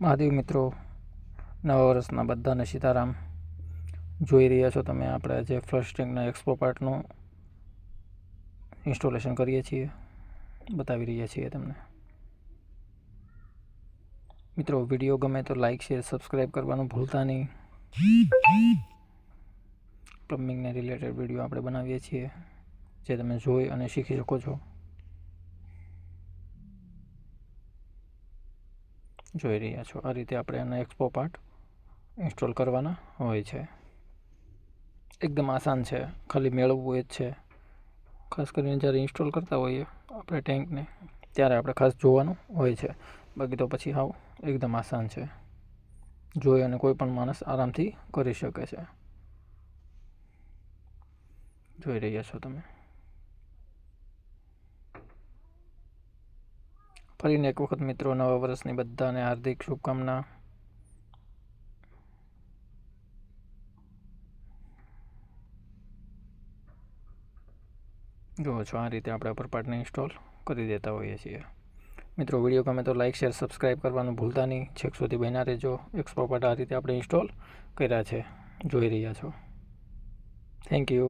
મહાદેવ મિત્રો, નવા વર્ષના બધાને સીતારામ. જોઈ રહ્યા છો તમે આપણે જે ફ્લસ્ટિંગના એક્સપો પાર્ટનું ઇન્સ્ટોલેશન કરીએ છીએ. બતાવી રહ્યા છીએ તમને. મિત્રો વીડિયો ગમે તો લાઈક શેર સબસ્ક્રાઈબ કરવાનું ભૂલતા નહીં. પ્લમ્બિંગને રિલેટેડ વીડિયો આપણે બનાવીએ છીએ, જે તમે જોઈ અને શીખી શકો છો. જોઈ રહ્યા છો. આ રીતે આપણે એના એક્સપો પાર્ટ ઇન્સ્ટોલ કરવાના હોય છે. એકદમ આસાન છે. ખાલી મેળવવું એ જ છે. ખાસ કરીને જ્યારે ઇન્સ્ટોલ કરતા હોઈએ આપણે ટેન્કને ત્યારે આપણે ખાસ જોવાનું હોય છે. બાકી તો પછી હાવ એકદમ આસાન છે. જોઈ અને કોઈ પણ માણસ આરામથી કરી શકે છે. જોઈ રહ્યા છો તમે. ફરીને એક વખત મિત્રો, નવા વર્ષની બધાને હાર્દિક શુભકામના. જુઓ છો, આ રીતે આપણે અપર પાર્ટને ઇન્સ્ટોલ કરી દેતા હોઈએ છીએ. મિત્રો, વીડિયો ગમે તો લાઇક શેર સબસ્ક્રાઈબ કરવાનું ભૂલતા નહીં. છેક સુધી બન્યા રહેજો. એક્સપો પાર્ટ આ રીતે આપણે ઇન્સ્ટોલ કર્યા છે. જોઈ રહ્યા છો. Thank you